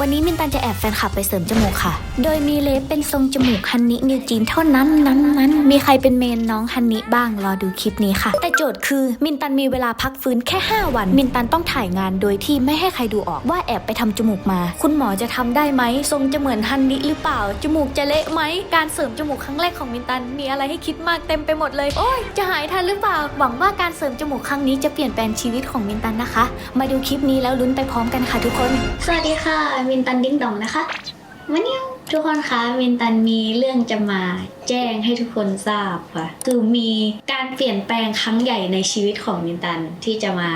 วันนี้มินตันจะแอบแฟนคลับไปเสริมจมูกค่ะ โดยมีเล็บเป็นทรงจมูกฮันนินิวจีนเท่านั้นนั้นนั้น มีใครเป็นเมนน้องฮันนิบ้างรอดูคลิปนี้ค่ะ แต่โจทย์คือมินตันมีเวลาพักฟื้นแค่ 5 วัน มินตันต้องถ่ายงานโดยที่ไม่ให้ใครดูออกว่าแอบไปทำจมูกมา คุณหมอจะทำได้ไหมทรงจะเหมือนฮันนิหรือเปล่า จมูกจะเละไหมการเสริมจมูกครั้งแรกของมินตันมีอะไรให้คิดมากเต็มไปหมดเลยโอ้ยจะหายทันหรือเปล่าหวังว่าการเสริมจมูกครั้งนี้จะเปลี่ยนแปลงชีวิตของมินตันนะคะ มาดูคลิปนี้แล้วลุ้นไปพร้อมกันค่ะทุกคน สวัสดีค่ะมินตันดิ้งดองนะคะวันนี้ทุกคนคะมินตันมีเรื่องจะมาแจ้งให้ทุกคนทราบค่ะคือมีการเปลี่ยนแปลงครั้งใหญ่ในชีวิตของมินตันที่จะมา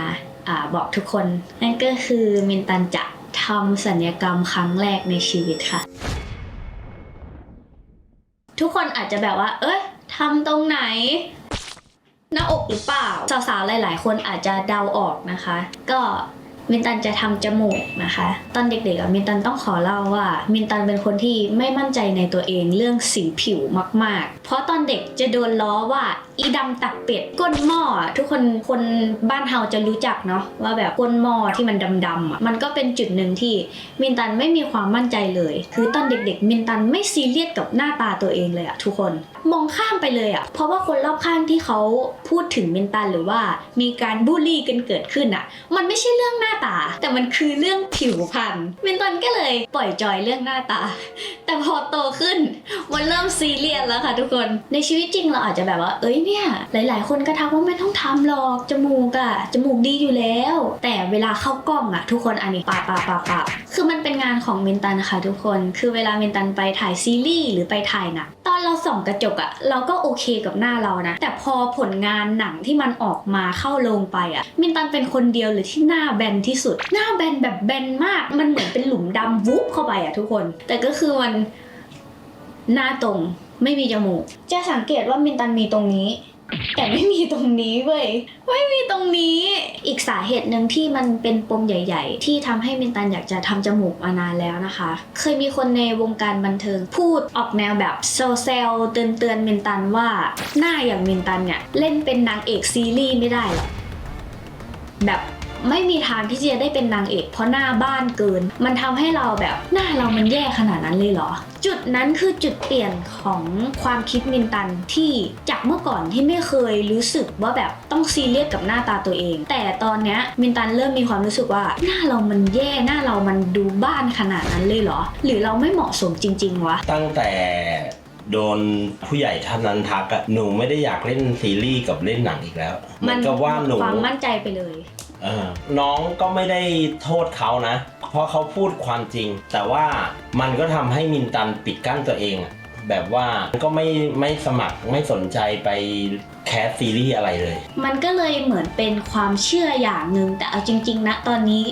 อบอกทุกคน นั่นก็คือมินตันจะทำสัญญกรรมครั้งแรกในชีวิตค่ะ ทุกคนอาจจะแบบว่า เอ้ยทำตรงไหนหน้าอกหรือเปล่า สาวๆ หลาย ๆ คนอาจจะเดาออกนะคะ ก็ มินตันจะทำจมูกนะคะ ตอนเด็กๆมินตันต้องขอเล่าว่า มินตันเป็นคนที่ไม่มั่นใจในตัวเองเรื่องสีผิวมากๆ เพราะตอนเด็กจะโดนล้อว่าอีดำตักเป็ดก้นหม้อทุกคนคนบ้านเฮาจะรู้จักเนาะว่าแบบก้นหม้อที่มันดำๆอะมันก็เป็นจุดหนึ่งที่มินตันไม่มีความมั่นใจเลย คือตอนเด็กๆ มินตันไม่ซีเรียสกับหน้าตาตัวเองเลยอะทุกคนมองข้ามไปเลยอะเพราะว่าคนรอบข้างที่เขาพูดถึงมินตันหรือว่ามีการบูลลี่กันเกิดขึ้นอะมันไม่ใช่เรื่องหน้าตา แต่มันคือเรื่องผิวพรรณมินตันก็เลยปล่อยจอยเรื่องหน้าตา แต่พอโตขึ้นมันเริ่มซีเรียสแล้วค่ะทุกคน ในชีวิตจริงเราอาจจะแบบว่า เอ้ยเนี่ย หลาย ๆ คนก็ทักว่าไม่ต้องทำหรอกจมูกอะจมูกดีอยู่แล้ว แต่เวลาเข้ากล้องอะทุกคนอันนี้ปาปาปาปาคือมันเป็นงานของมินตันค่ะทุกคน คือเวลามินตันไปถ่ายซีรีส์หรือไปถ่ายหนัง อนเราส่องกระจกอะเราก็โอเคกับหน้าเรานะ แต่พอผลงานหนังที่มันออกมาเข้าโรงไปอะมินตันเป็นคนเดียวเลยที่หน้าแบนที่สุด หน้าแบนแบบแบนมาก มันเหมือนเป็นหลุมดำวุบเข้าไปอะทุกคน แต่ก็คือมันหน้าตรงไม่มีจมูก จะสังเกตว่ามินตันมีตรงนี้ แต่ไม่มีตรงนี้เว้ยไม่มีตรงนี้ กสาเหตุหนึ่งที่มันเป็นปมใหญ่ ๆ ที่ทำให้มินตันอยากจะทำจมูกมานานแล้วนะคะ เคยมีคนในวงการบันเทิงพูดออกแนวแบบโซเซลเตือนเตือนมินตันว่าหน้าอย่างมินตันเนี่ยเล่นเป็นนางเอกซีรีส์ไม่ได้หรอกแบบ ไม่มีทางที่จะได้เป็นนางเอก เพราะหน้าบ้านเกิน มันทำให้เราแบบหน้าเรามันแย่ขนาดนั้นเลยเหรอ จุดนั้นคือจุดเปลี่ยนของความคิดมินตันที่จากเมื่อก่อนที่ไม่เคยรู้สึกว่าแบบต้องซีเรียสกับหน้าตาตัวเอง แต่ตอนเนี้ยมินตันเริ่มมีความรู้สึกว่าหน้าเรามันแย่หน้าเรามันดูบ้านขนาดนั้นเลยเหรอ หรือเราไม่เหมาะสมจริง ๆ วะ ตั้งแต่โดนผู้ใหญ่ท่านนั้นทักอะหนูไม่ได้อยากเล่นซีรีส์กับเล่นหนังอีกแล้วเหมือนกับว่าหนูความมั่นใจไปเลย เออน้องก็ไม่ได้โทษเขานะ เพราะเขาพูดความจริง แต่ว่ามันก็ทำให้มินตันปิดกั้นตัวเองอะแบบว่าก็ไม่ไม่สมัครไม่สนใจไปแคสซีรีส์อะไรเลย มันก็เลยเหมือนเป็นความเชื่ออย่างหนึ่งแต่เอาจริง ๆ นะ ตอนนี้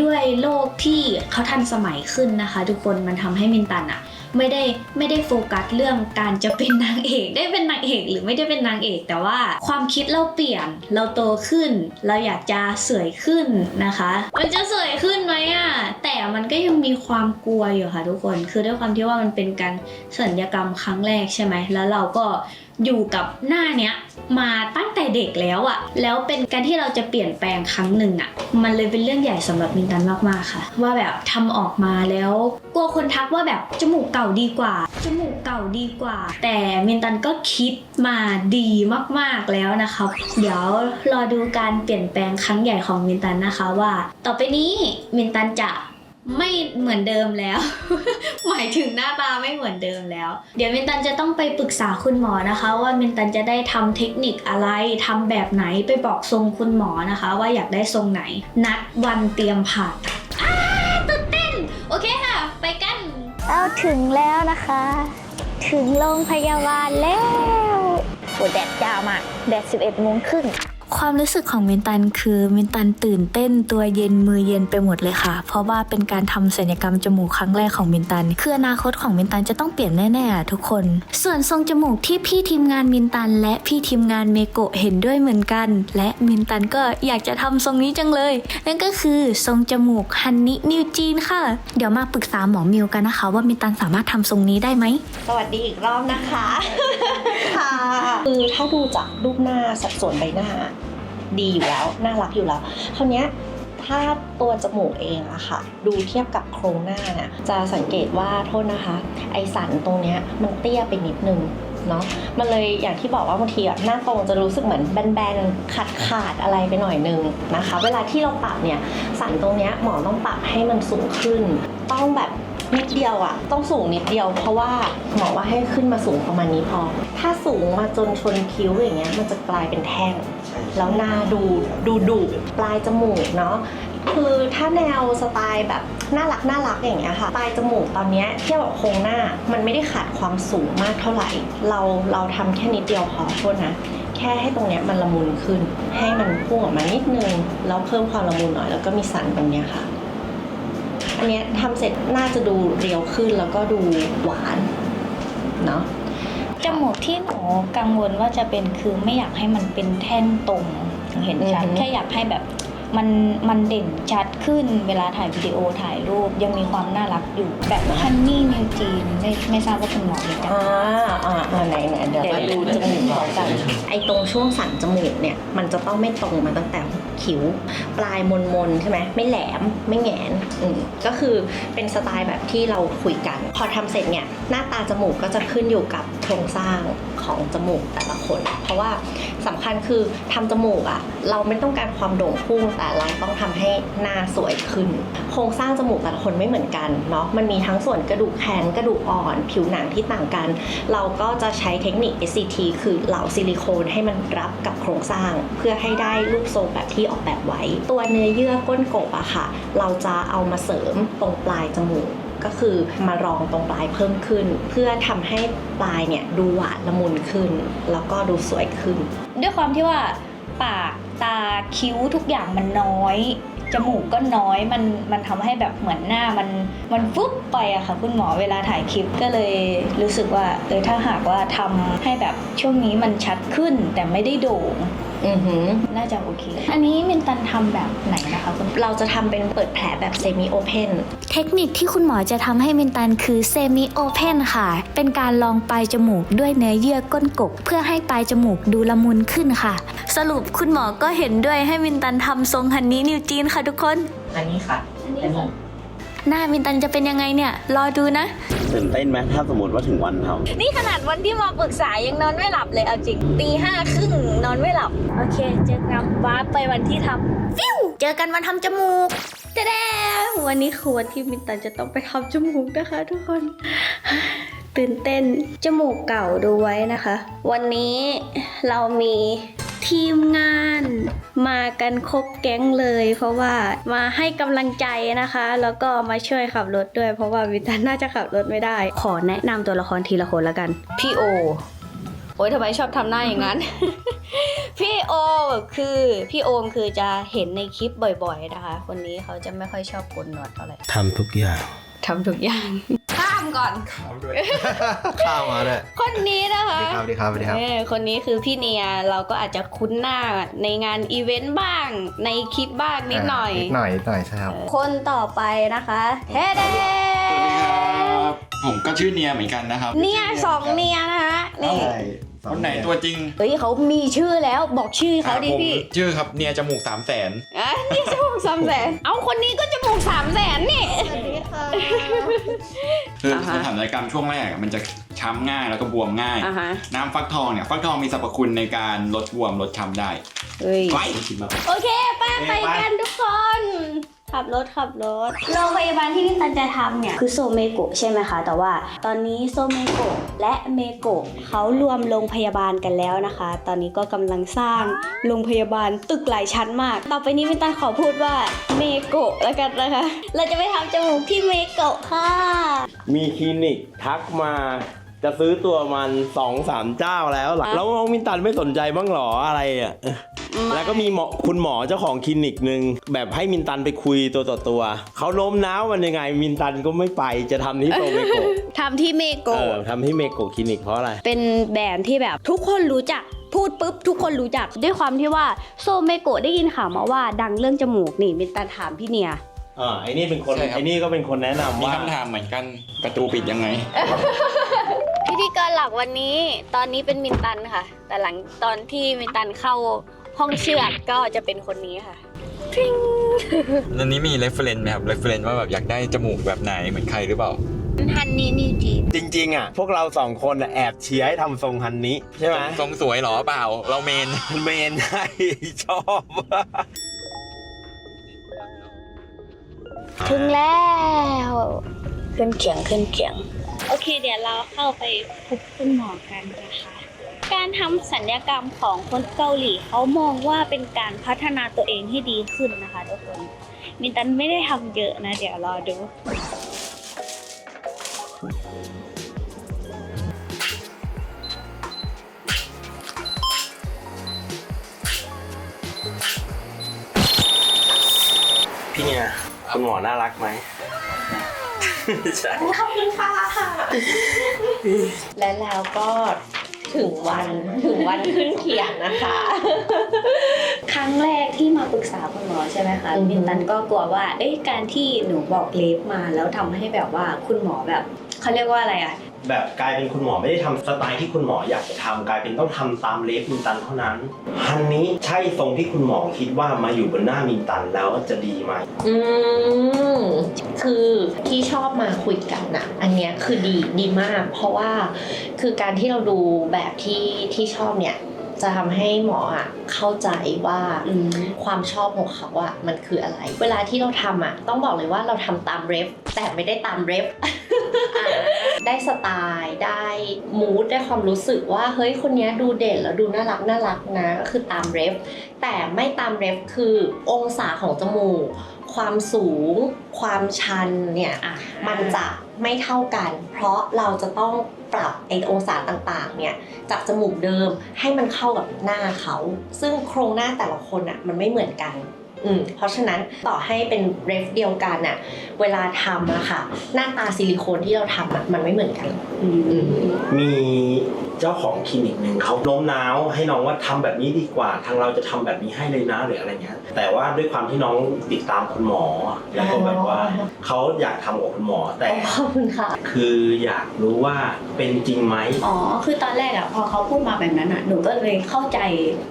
ด้วยโลกที่เขาทันสมัยขึ้นนะคะ ทุกคนมันทำให้มินตันอะ ไม่ได้ไม่ได้โฟกัสเรื่องการจะเป็นนางเอกได้เป็นนางเอกหรือไม่ได้เป็นนางเอก แต่ว่าความคิดเราเปลี่ยนเราโตขึ้น เราอยากจะสวยขึ้นนะคะ มันจะสวยขึ้นไหมอะแต่มันก็ยังมีความกลัวอยู่ค่ะทุกคน คือด้วยความที่ว่ามันเป็นการสัญญกรรมครั้งแรกใช่ไหมแล้วเราก็ อยู่กับหน้าเนี้ยมาตั้งแต่เด็กแล้วอะแล้วเป็นการที่เราจะเปลี่ยนแปลงครั้งหนึ่งอะมันเลยเป็นเรื่องใหญ่สำหรับมินตันมากๆค่ะ ว่าแบบทำออกมาแล้วกลัวคนทักว่าแบบจมูกเก่าดีกว่า จมูกเก่าดีกว่า แต่มินตันก็คิดมาดีมากๆแล้วนะคะเดี๋ยวรอดูการเปลี่ยนแปลงครั้งใหญ่ของมินตันนะคะว่า ต่อไปนี้มินตันจะ ไม่เหมือนเดิมแล้ว หมายถึงหน้าตาไม่เหมือนเดิมแล้ว เดี๋ยวมินตันจะต้องไปปรึกษาคุณหมอนะคะ ว่ามินตันจะได้ทำเทคนิคอะไรทำแบบไหนไปบอกทรงคุณหมอนะคะ ว่าอยากได้ทรงไหน นัดวันเตรียมผ่าตัดอ้าตื่นเต้นโอเคค่ะ ไปกันเราถึงแล้วนะคะ ถึงโรงพยาบาลแล้วโอ้แดดจ้ามากแดด11โมงครึ่ง ความรู้สึกของมินตันคือมินตันตื่นเต้นตัวเย็นมือเย็นไปหมดเลยค่ะ เพราะว่าเป็นการทำศัลยกรรมจมูกครั้งแรกของมินตัน คืออนาคตของมินตันจะต้องเปลี่ยนแน่ๆอะทุกคน ส่วนทรงจมูกที่พี่ทีมงานมินตัน และพี่ทีมงานเมโกะเห็นด้วยเหมือนกัน และมินตันก็อยากจะทำทรงนี้จังเลย นั่นก็คือทรงจมูกฮันนินิวจีนค่ะ เดี๋ยวมาปรึกษาหมอมิวกันนะคะ ว่ามินตันสามารถทำทรงนี้ได้ไหมสวัสดีอีกรอบนะคะค่ะคือถ้าดูจากรูปหน้าสัดส่วนใบหน้า ดีอยู่แล้ว น่ารักอยู่แล้วคราวนี้ถ้าตัวจมูกเองอะค่ะ ดูเทียบกับโครงหน้าเนี่ยจะสังเกตว่าโทษนะคะ ไอสันตรงเนี้ยมันเตี้ยไปนิดนึงเนาะมันเลยอย่างที่บอกว่าบางทีอะหน้าตรงจะรู้สึกเหมือนแบนๆขาดขาดๆอะไรไปหน่อยนึงนะคะ เวลาที่เราปรับเนี่ยสันตรงเนี้ยหมอต้องปรับให้มันสูงขึ้น ต้องแบบนิดเดียวอะต้องสูงนิดเดียว เพราะว่าหมอว่าให้ขึ้นมาสูงประมาณนี้พอ ถ้าสูงมาจนชนคิ้วอย่างเงี้ยมันจะกลายเป็นแท่ง แล้วหน้าดูดูดุปลายจมูกเนาะคือถ้าแนวสไตล์แบบน่ารักน่ารักอย่างเงี้ยค่ะปลายจมูกตอนเนี้ยเที่ยบกับโครงหน้ามันไม่ได้ขาดความสูงมากเท่าไหร่ เราเราทำแค่นิดเดียวพอโทษนะแค่ให้ตรงเนี้ยมันละมุนขึ้น ให้มันพุ่งออกมานิดนึงแล้วเพิ่มความละมุนหน่อยแล้วก็มีสันตรงเนี้ยค่ะ อันเนี้ยทำเสร็จน่าจะดูเรียวขึ้นแล้วก็ดูหวานเนาะ จมูกที่หนูกังวลว่าจะเป็นคือไม่อยากให้มันเป็นแท่นตรงเห็นชัด อือฮึ แค่อยากให้แบบมันมันเด่นชัดขึ้นเวลาถ่ายวิดีโอถ่ายรูปยังมีความน่ารักอยู่แบบฮันนี่นิวจีนไม่ไม่ทราบว่าคุณหมอรู้จักอ่าอ่าอ่าไหนไหนเดี๋ยวมาดูจมูกพร้อมกัน ไอ้ตรงช่วงสันจมูกเนี่ย มันจะต้องไม่ตรงมาตั้งแต่คิ้ว ปลายมนมนๆใช่ไหมไม่แหลมไม่แหงนอืมก็คือเป็นสไตล์แบบที่เราคุยกัน พอทำเสร็จเนี่ย หน้าตาจมูกก็จะขึ้นอยู่กับโครงสร้างของจมูกแต่ละคน เพราะว่าสำคัญคือทำจมูกอะเราไม่ต้องการความโด่งพุ่งแต่เราต้องทำให้หน้าสวยขึ้น โครงสร้างจมูกแต่ละคนไม่เหมือนกันเนาะมันมีทั้งส่วนกระดูกแขนกระดูกอ่อน ผิวหนังที่ต่างกัน เราก็จะใช้เทคนิค SCT คือเหลาซิลิโคนให้มันรับกับโครงสร้าง เพื่อให้ได้รูปทรงแบบที่ออกแบบไว้ ตัวเนื้อเยื่อก้นกบอะค่ะ เราจะเอามาเสริมตรงปลายจมูก ก็คือมารองตรงปลายเพิ่มขึ้น เพื่อทำให้ปลายเนี่ยดูหวานละมุนขึ้น แล้วก็ดูสวยขึ้น ด้วยความที่ว่าปากตาคิ้วทุกอย่างมันน้อยจมูกก็น้อยมันมันทำให้แบบเหมือนหน้ามันมันฟุบไปอะค่ะ คุณหมอเวลาถ่ายคลิปก็เลยรู้สึกว่าเออถ้าหากว่าทำให้แบบช่วงนี้มันชัดขึ้นแต่ไม่ได้โด่ง อือหือ น่าจะโอเค อันนี้มินตันทำแบบไหนนะคะคุณเราจะทำเป็นเปิดแผลแบบเซมิโอเพน เทคนิคที่คุณหมอจะทำให้มินตันคือเซมิโอเพนค่ะ เป็นการลองปลายจมูกด้วยเนื้อเยื่อก้นกบ เพื่อให้ปลายจมูกดูละมุนขึ้นค่ะ สรุปคุณหมอก็เห็นด้วยให้มินตันทำทรงฮันนี่นิวจีนค่ะทุกคน อันนี้ค่ะ อันนี้ค่ะ หน้ามินตันจะเป็นยังไงเนี่ย รอดูนะ ตื่นเต้นไหมถ้าสมมติว่าถึงวันเขานี่ขนาดวันที่มาปรึกษายังนอนไม่หลับเลยเอาจริงตีห้าครึ่งนอนไม่หลับ โอเค เจอกันว้าร์ปไปวันที่ทำฟิวเจอกันวันทำจมูกเจ๊วันนี้คือวันที่มินตันจะต้องไปทำจมูกนะคะทุกคน ตื่นเต้นจมูกเก่าดูไว้นะคะ วันนี้เรามี ทีมงานมากันครบแก๊งเลย เพราะว่ามาให้กำลังใจนะคะ แล้วก็มาช่วยขับรถด้วย เพราะว่าวินตันน่าจะขับรถไม่ได้ ขอแนะนำตัวละครทีละคนละกัน พี่โอ โอ๊ยทำไมชอบทำหน้าอย่างนั้น พี่โอคือพี่โอมคือจะเห็นในคลิปบ่อย ๆ นะคะ คนนี้เขาจะไม่ค่อยชอบโกนหนวดเท่าไหร่ ทำทุกอย่าง ทำทุกอย่าง ข้ามก่อน ข้าวด้วย ข้าวมาด้วยคนนี้นะคะสวัสดีครับสวัสดีครับ เออคนนี้คือพี่เนียเราก็อาจจะคุ้นหน้าในงานอีเวนต์บ้าง ในคลิปบ้างนิดหน่อย นิดหน่อยนิดหน่อยใช่ครับ คนต่อไปนะคะเฮเดครับผมก็ชื่อเนียเหมือนกันนะครับ เนี่ยสองเนียนะคะนี่ คนไหนตัวจริงเฮ้ยเขามีชื่อแล้วบอกชื่อเขาดิผมพี่ชื่อครับเนียจมูกสามแสนอะนี่จมูกสามแสนเอาคนนี้ก็จมูกสามแสนนี่ สวัสดีค่ะคืออ่าฮะสถานศัลยกรรมช่วงแรกอะมันจะช้ำง่ายแล้วก็บวมง่าย อะฮะน้ำฟักทองเนี่ยฟักทองมีสรรพคุณในการลดบวมลดช้ำได้เฮ้ย ไว้ โอเคไปไปกันทุกคน ขับรถขับรถ โรงพยาบาลที่พี่ตันจะทำเนี่ย คือโซเมโกะใช่ไหมคะ แต่ว่าตอนนี้โซเมโกะและเมโกะเขารวมโรงพยาบาลกันแล้วนะคะ ตอนนี้ก็กำลังสร้างโรงพยาบาลตึกหลายชั้นมาก ต่อไปนี้พี่ตันขอพูดว่าเมโกะแล้วกันนะคะ เราจะไปทำจมูกที่เมโกะค่ะ มีคลินิกทักมา จะซื้อตัวมันสองสามเจ้าแล้วหรอแล้วน้องมินตันไม่สนใจบ้างหรออะไรอะแล้วก็มีหมอคุณหมอเจ้าของคลินิกหนึ่งแบบให้มินตันไปคุยตัวต่อตัวเขาโน้มน้าวมันยังไง มินตันก็ไม่ไปจะทำที่โตเมโกะทำที่เมเอโกะอทำที่เมโกะคลินิกเพราะอะไร เป็นแบรนด์ที่แบบทุกคนรู้จักพูดปุ๊บทุกคนรู้จักด้วยความที่ว่าโซเมโกะได้ยินข่าวมาว่า ดังเรื่องจมูกนี่มินตันถามพี่เนียอ่าไอ้นี่เป็นคนใช่ครับไอ้นี่ก็เป็นคนแนะนำมีว่าคำถามเหมือนกันประตูปิดยังไง พิธีกรหลักวันนี้ตอนนี้เป็นมินตันค่ะ แต่หลังตอนที่มินตันเข้าห้องเชือดก็จะเป็นคนนี้ค่ะทริงอันนี้มี reference ไหมครับ reference ว่าแบบอยากได้จมูกแบบไหนเหมือนใครหรือเปล่า ฮันนี่นิวจีนจริง ๆ อะ พวกเราสองคนน่ะแอบเชียร์ให้ทำทรงฮันนี้ ใช่ไหมทรงสวยเหรอเปล่า เราเมน เมนให้ ชอบถึงแล้ว ขึ้นเขียงขึ้นเขียง โอเค เดี๋ยวเราเข้าไปพบคุณหมอกันนะคะ การทำสัญญกรรมของคนเกาหลีเขามองว่าเป็นการพัฒนาตัวเองให้ดีขึ้นนะคะทุกคน มินตันไม่ได้ทำเยอะนะ เดี๋ยวรอดูพี่เนี่ยคุณหมอน่ารักไหม ใช่และแล้วก็ถึงวันถึงวันขึ้นเขียงนะคะ ครั้งแรกที่มาปรึกษาคุณหมอใช่ไหมคะอือฮึมินตันก็กลัวว่าเอ้ยการที่หนูบอกเลฟมาแล้วทำให้แบบว่าคุณหมอแบบ เขาเรียกว่าอะไรอะแบบกลายเป็นคุณหมอไม่ได้ทำสไตล์ที่คุณหมออยากจะทำกลายเป็นต้องทำตามเลฟมินตันเท่านั้นฮันนี้ใช่ทรงที่คุณหมอคิดว่ามาอยู่บนหน้ามินตันแล้วจะดีไหมอืมคือที่ชอบมาคุยกันนะอันเนี้ยคือดีดีมาก เพราะว่าคือการที่เราดูแบบที่ที่ชอบเนี่ย จะทำให้หมออะเข้าใจว่าอืมความชอบของเขาอะมันคืออะไร เวลาที่เราทำอะต้องบอกเลยว่าเราทำตามเรฟแต่ไม่ได้ตามเรฟได้สไตล์ได้มูดได้ความรู้สึกว่าเฮ้ยคนเนี้ยดูเด่นแล้วดูน่ารักน่ารักนะก็คือตามเรฟแต่ไม่ตามเรฟคือองศาของจมูก ความสูง ความชันเนี่ยอะมันจะ ไม่เท่ากัน เพราะเราจะต้องปรับไอองศาต่างๆเนี่ยจากจมูกเดิมให้มันเข้ากับหน้าเขา ซึ่งโครงหน้าแต่ละคนอะมันไม่เหมือนกัน อืมเพราะฉะนั้นต่อให้เป็นเรฟเดียวกันน่ะเวลาทำอะค่ะ หน้าตาซิลิโคนที่เราทำอะมันไม่เหมือนกันอืมอืมมีเจ้าของคลินิกหนึ่งเขาโน้มน้าวให้น้องว่าทำแบบนี้ดีกว่าทางเราจะทำแบบนี้ให้เลยนะหรืออะไรเงี้ย แต่ว่าด้วยความที่น้องติดตามคุณหมอแล้วก็แบบว่าเขาอยากทำกับคุณหมอแต่ขอบคุณค่ะ คืออยากรู้ว่าเป็นจริงไหมอ๋อ คือตอนแรกอะพอเขาพูดมาแบบนั้นอะหนูก็เลยเข้าใจ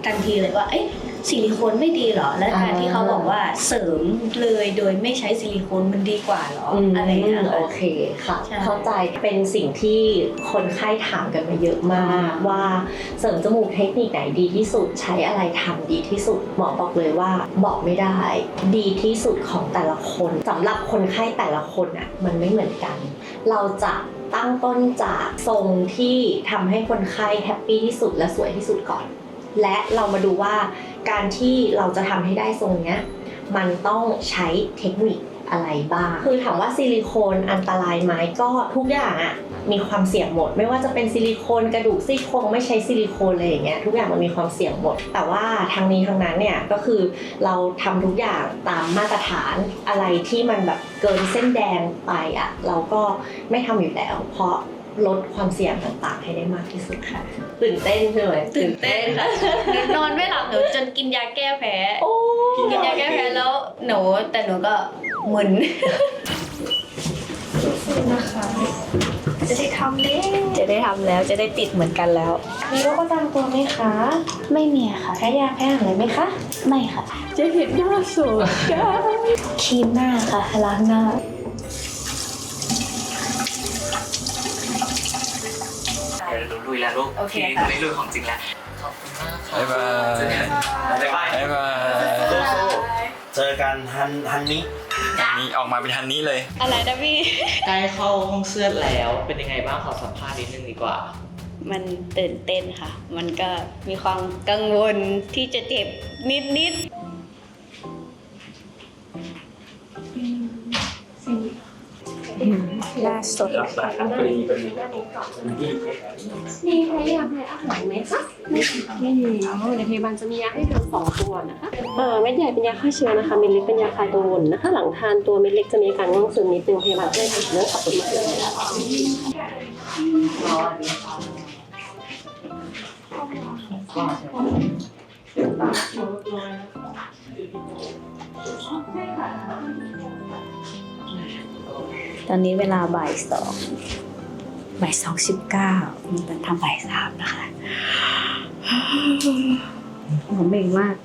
ทันทีเลยว่า เอ๊ะ ซิลิโคนไม่ดีเหรอ และการที่เขาบอกว่าเสริมเลยโดยไม่ใช้ซิลิโคนมันดีกว่าเหรอมอะไรเงี้ยโอค่ะเคค่ะใช่เข้าใจเป็นสิ่งที่คนไข้ถามกันมาเยอะมากว่าเสริมจมูกเทคนิคไหนดีที่สุดใช้อะไรทำดีที่สุดหมอบอกเลยว่าบอกไม่ได้ ดีที่สุดของแต่ละคนสำหรับคนไข้แต่ละคนอะมันไม่เหมือนกัน เราจะตั้งต้นจากทรงที่ทำให้คนไข้แฮปปี้ที่สุดและสวยที่สุดก่อน และเรามาดูว่า การที่เราจะทำให้ได้ทรงเนี้ยมันต้องใช้เทคนิคอะไรบ้าง คือถามว่าซิลิโคนอันตรายไหมก็ทุกอย่างอะมีความเสี่ยงหมด ไม่ว่าจะเป็นซิลิโคนกระดูกซี่โครงไม่ใช้ซิลิโคนอะไรอย่างเงี้ยทุกอย่างมันมีความเสี่ยงหมด แต่ว่าทางนี้ทางนั้นเนี่ยก็คือเราทำทุกอย่างตามมาตรฐานอะไรที่มันแบบเกินเส้นแดงไปอะเราก็ไม่ทำอยู่แล้ว เพราะ ลดความเสี่ยงต่างๆ ให้ได้มากที่สุดค่ะ ตื่นเต้นใช่ไหมตื่นเต้นค่ะหนูนอนไม่หลับหนูจนกินยาแก้แพ้โอ้กินยาแก้แพ้แล้วหนูแต่หนูก็มึนจะได้ทำเด้จะได้ทำแล้วจะได้ติดเหมือนกันแล้ว มีโรคประจำตัวไหมคะ ไม่มีค่ะแพ้ยาแพ้อะไรไหมคะ ไม่ค่ะ จะเห็นหน้าสวยครีมหน้าค่ะล้างหน้า เดี๋ยว ลุยแล้วลูกโอเคค่ะไม่ลุยของจริงแล้วบ๊ายบายบ๊ายบายบ๊ายบายเจอกันฮันฮันนี้อันนี้ออกมาเป็นทันนี้เลย อะไรนะพี่ใกล้เข้าห้องเสื้อแล้วเป็นยังไงบ้างขอสัมภาษณ์นิดนึงดีกว่า มันตื่นเต้นค่ะ มันก็มีความกังวลที่จะเจ็บนิดนิด ล่าสดมีใครอยากให้อาหารไหมคะไม่ไม่มีในพยาบาลจะมียาให้ทานสองตัวนะคะอ่าเม็ดใหญ่เป็นยาฆ่าเชื้อนะคะเม็ดเล็กเป็นยาคลายกังวลนะคะหลังทานตัวเม็ดเล็กจะมีอาการง่วงซึมนิดนึงพยาบาลจะได้ทำเรื่องขับรถมาเลยนะคะ ตอนนี้เวลาบ่ายสองบ่ายสองสิบเก้ามันทำบ่ายสามนะคะหอมเองมาก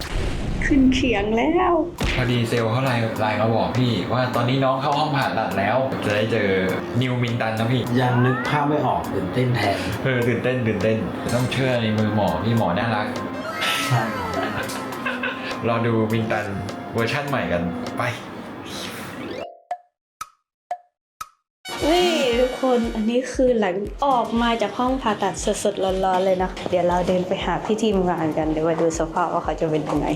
ขึ้นเขียงแล้ว พอดีเซลล์เขาไลน์ไลน์มาบอกพี่ ว่าตอนนี้น้องเข้าห้องผ่าตัดแล้ว จะได้เจอนิวมินตันนะพี่ ยังนึกภาพไม่ออกตื่นเต้นแทนเออตื่นเต้นตื่นเต้น ต้องเชื่อในมือหมอพี่หมอน่ารักรอดูมินตันเวอร์ชั่นใหม่กันไป นี่ทุกคนอันนี้คือหลังออกมาจากห้องผ่าตัดสดๆร้อนๆเลยนะ เดี๋ยวเราเดินไปหาพี่ทีมงานกันเดี๋ยวมาดูสภาพว่าเขาจะเป็นยังไง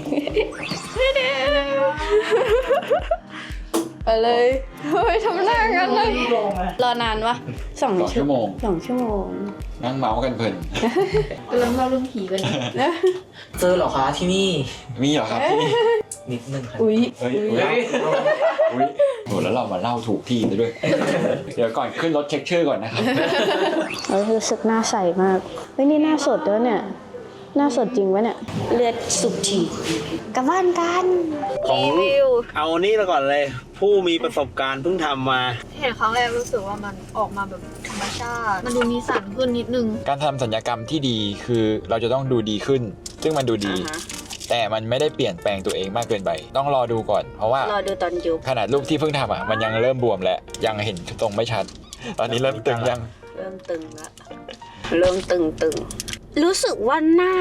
ไปเลยไปทำหน้ากันเลยรอนานวะสองสองชั่วโมง สองชั่วโมง นั่งเมาส์กันเพลินกำลังเล่าเรื่องผีกันเจอเหรอคะที่นี่ มีเหรอครับที่นี่นิดนึงค่ะอุ้ยเฮ้ยเฮ้ยอุ้ยโหแล้วเรามาเล่าถูกที่ซะด้วย เดี๋ยวก่อนขึ้นรถเช็คชื่อก่อนนะครับเออรู้สึกหน้าใสมากเฮ้ยนี่หน้าสดด้วยเนี่ย หน้าสดจริงวะเนี่ย เลือดสุบฉีดกลับบ้านกัน ของรีวิว เอานี่ละก่อนเลย ผู้มีประสบการณ์เพิ่งทำมา เห็นครั้งแรกรู้สึกว่ามันออกมาแบบธรรมชาติ มันดูมีสันขึ้นนิดนึง การทำสัญญกรรมที่ดีคือเราจะต้องดูดีขึ้น ซึ่งมันดูดี แต่มันไม่ได้เปลี่ยนแปลงตัวเองมากเกินไป ต้องรอดูก่อน เพราะว่ารอดูตอนยุบขนาดรูปที่เพิ่งทำอะมันยังเริ่มบวมแหละยังเห็นตรงไม่ชัด ตอนนี้เริ่มตึงยัง เริ่มตึงละ เริ่มตึงตึง รู้สึกว่าหน้า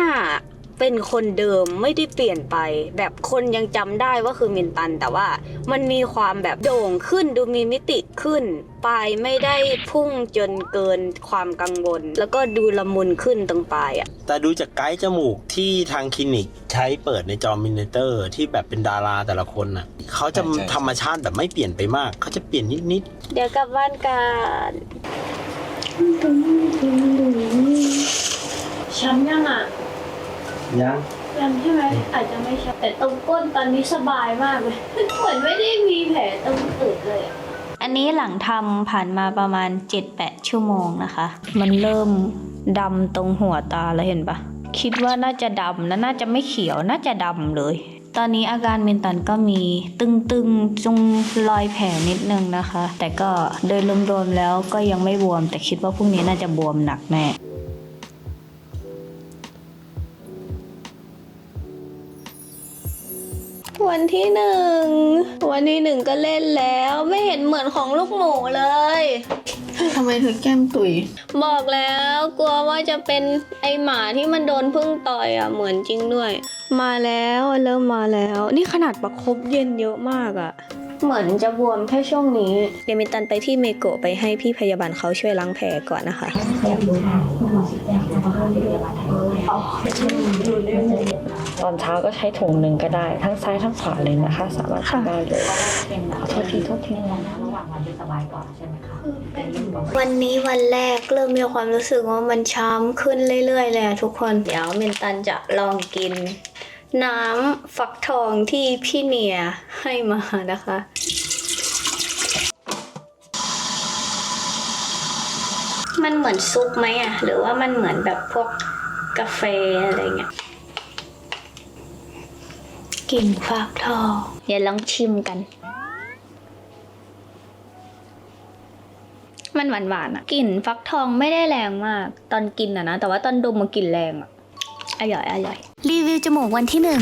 เป็นคนเดิมไม่ได้เปลี่ยนไป แบบคนยังจำได้ว่าคือมินตัน แต่ว่ามันมีความแบบโด่งขึ้นดูมีมิติขึ้น ปลายไม่ได้พุ่งจนเกินความกังวล แล้วก็ดูละมุนขึ้นตรงปลายอะ แต่ดูจากไกด์จมูกที่ทางคลินิกใช้เปิดในจอมินเตอร์ ที่แบบเป็นดาราแต่ละคนน่ะเขาจะธรรมชาติแบบไม่เปลี่ยนไปมาก เขาจะเปลี่ยนนิดเดี๋ยวกลับบ้านกัน ช้ำยังอะๆยังยังใช่ไหมอาจจะไม่ช้ำแต่ตรงก้นตอนนี้สบายมากเลยเหมือนไม่ได้มีแผลตรงตึกเลยอะอันนี้หลังทำผ่านมาประมาณ 7-8 ชั่วโมงนะคะ มันเริ่มดำตรงหัวตาแล้วเห็นปะคิดว่าน่าจะดำนะน่าจะไม่เขียวน่าจะดำเลย ตอนนี้อาการเมนตันก็มีตึงๆตรงรอยแผลนิดนึงนะคะ แต่ก็โดยรวมๆแล้วก็ยังไม่บวม แต่คิดว่าพรุ่งนี้น่าจะบวมหนักแน่ วันที่หนึ่ง วันที่หนึ่งก็เล่นแล้ว ไม่เห็นเหมือนของลูกหมูเลยทำไมถึงแก้มตุย บอกแล้วกลัวว่าจะเป็นไอหมาที่มันโดนพึ่งต่อยอะเหมือนจริงด้วย มาแล้วเริ่มมาแล้ว นี่ขนาดประคบเย็นเยอะมากอะ เหมือนจะบวมแค่ช่วงนี้ เดยวมินตันไปที่เมโกะไปให้พี่พยาบาลเขาช่วยล้างแผลก่อนนะคะต อนเช้าก็ใช้ถุงหนึ่งก็ได้ ทั้งซ้ายทั้งขวาเลยนะคะ สามารถทำได้เลยขอโทษทีโทษทีวันนี้วันแรกเริ่มมีความรู้สึกว่ามันช้ำขึ้นเรื่อยๆเลยอะทุกคนเดี๋ยวเมนตันจะลองกิน น้ำฟักทองที่พี่เนียให้มานะคะมันเหมือนซุปไหมอะหรือว่ามันเหมือนแบบพวกกาแฟอะไรเงี้ย กลิ่นฟักทองเดี๋ยวลองชิมกัน มันหวานหวานๆอะกลิ่นฟักทองไม่ได้แรงมาก ตอนกินอะนะ แต่ว่าตอนดมมันกลิ่นแรงอะอร่อยอร่อย รีวิวจมูกวันที่หนึ่ง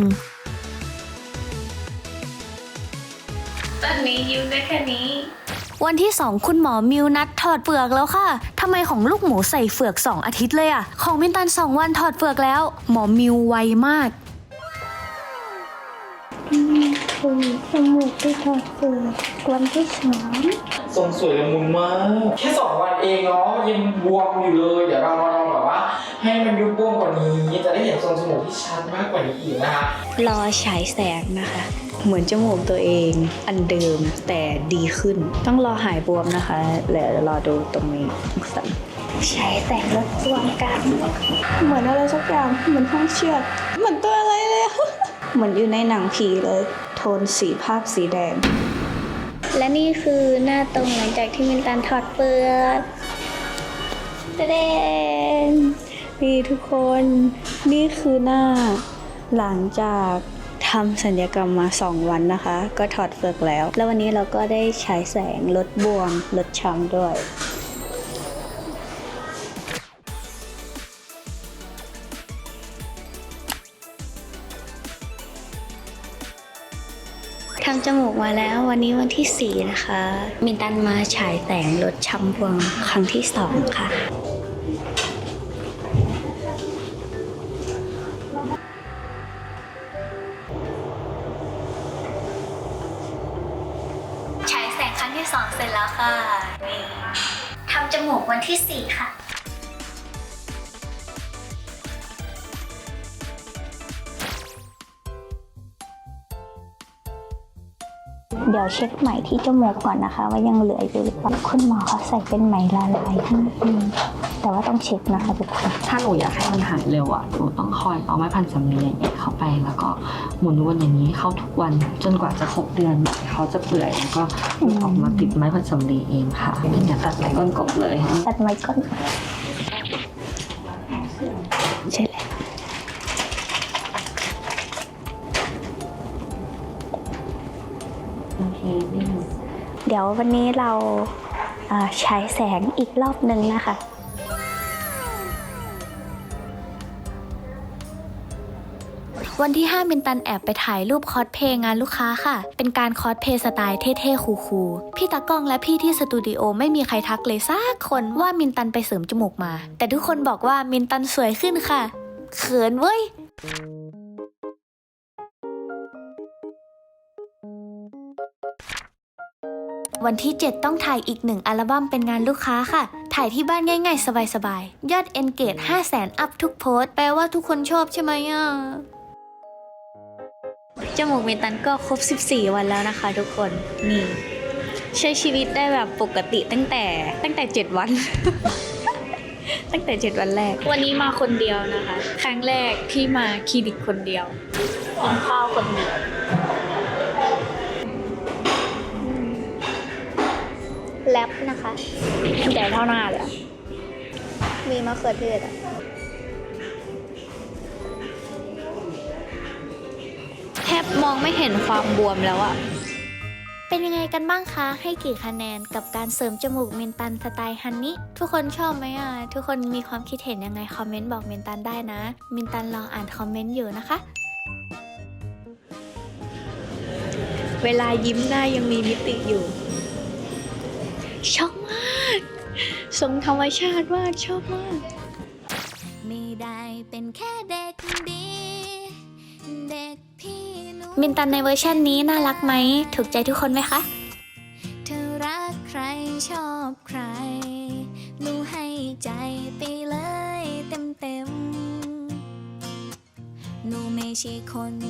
ตอนนี้ยิ้มได้แค่นี้ วันที่ 2 คุณหมอมิวนัดถอดเปลือกแล้วค่ะ ทำไมของลูกหมูใส่เฟือก 2 อาทิตย์เลยอะของมินตัน 2 วันถอดเฟือกแล้ว หมอมิวไวมาก จมูกที่ถอดเฟือกวันที่สองทรงสวยละมุนมาก แค่สองวันเองเนาะยังบวมอยู่เลย เดี๋ยวเราลองแบบว่า ให้มันยุบบวมกว่านี้ จะได้เห็นทรงจมูกที่ชัดมากกว่านี้อีกนะคะ รอฉายแสงนะคะ เหมือนจมูกตัวเองอันเดิมแต่ดีขึ้น ต้องรอหายบวมนะคะเดี๋ยวรอดูตรงนี้สั่นฉายแสงลดบวมกัน เหมือนอะไรสักอย่าง เหมือนห้องเชือด เหมือนตัวอะไรเลย เหมือนอยู่ในหนังผีเลยโท นสีภาพสีแดง และนี่คือหน้าตรงหลังจากที่มินตันถอดเปลือกตะเดนนี่ทุกคนนี่คือหน้าหลังจากทำสัญญกรรมมา 2 วันนะคะ ก็ถอดเฟือกแล้ว แล้ววันนี้เราก็ได้ใช้แสงลดบวมลดช้ำด้วย จมูกมาแล้ววันนี้วันที่ 4 นะคะ มินตันมาฉายแสงรถชำพวงครั้งที่ 2 ค่ะ ฉายแสงครั้งที่ 2 เสร็จแล้วค่ะนี่ทำจมูกวันที่ 4 ค่ะ เดี๋ยวเช็คไหมที่จมูกก่อนนะคะ ว่ายังเหลืออยู่หรือเปล่าคุณหมอเขาใส่เป็นไหมละลายให้อืมแต่ว่าต้องเช็คนะคะทุกคนถ้าหนูอยากให้มันหายเร็วอะหนูต้องคอยเอาไม้พันสำลีอย่างเงี้ยเข้าไปแล้วก็หมุนวนอย่างนี้เข้าทุกวันจนกว่าจะครบเดือนเขาจะเปื่อยแล้วก็หลุดออกมาติดไม้พันสำลีเองค่ะเป็นอย่าตัดไหมก้นกบเลยตัดไม้ก่อน วันนี้เราเอ่อฉายแสงอีกรอบหนึ่งนะคะ วันที่ 5 มินตันแอบไปถ่ายรูปคอสเพลย์งานลูกค้าค่ะ เป็นการคอสเพลย์สไตล์เท่ๆ คูลๆ พี่ตากล้องและพี่ที่สตูดิโอไม่มีใครทักเลยสักคนว่ามินตันไปเสริมจมูกมา แต่ทุกคนบอกว่ามินตันสวยขึ้นค่ะ เขินเว้ย วันที่ 7 ต้องถ่ายอีกหนึ่งอัลบั้มเป็นงานลูกค้าค่ะ ถ่ายที่บ้านง่ายๆ สบายๆ ยอด engage 5 0 0 0 0 0อัพทุกโพสต์แปลว่าทุกคนชอบใช่ไหมอะจมูกเมตันก็ครบ 14 วันแล้วนะคะทุกคนนี่ใช้ชีวิตได้แบบปกติตั้งแต่ตั้งแต่ 7 วัน ตั้งแต่ 7 วันแรก วันนี้มาคนเดียวนะคะ ครั้งแรกที่มาคลินิกคนเดียวกินข้าวคนเดียว แรปนะคะใหญ่เท่าหน้าเลยอะมีมะเขือเทศอะแทบมองไม่เห็นความบวมแล้วอะเป็นยังไงกันบ้างคะ ให้กี่คะแนนกับการเสริมจมูกเมนตันสไตล์ฮันนี่ทุกคนชอบไหมอะ ทุกคนมีความคิดเห็นยังไง คอมเมนต์บอกเมนตันได้นะ เมนตันรออ่านคอมเมนต์อยู่นะคะ เวลายิ้มหน้ายังมีมิติอยู่ ชอบมากทรงธรรมชาติมากชอบมาก ไม่ได้เป็นแค่เด็กดี เด็กพี่มินตันในเวอร์ชันนี้น่ารักไหม ถูกใจทุกคนไหมคะ เธอรักใครชอบใคร หนูให้ใจไปเลยเต็มเต็มๆหนูไม่ใช่คน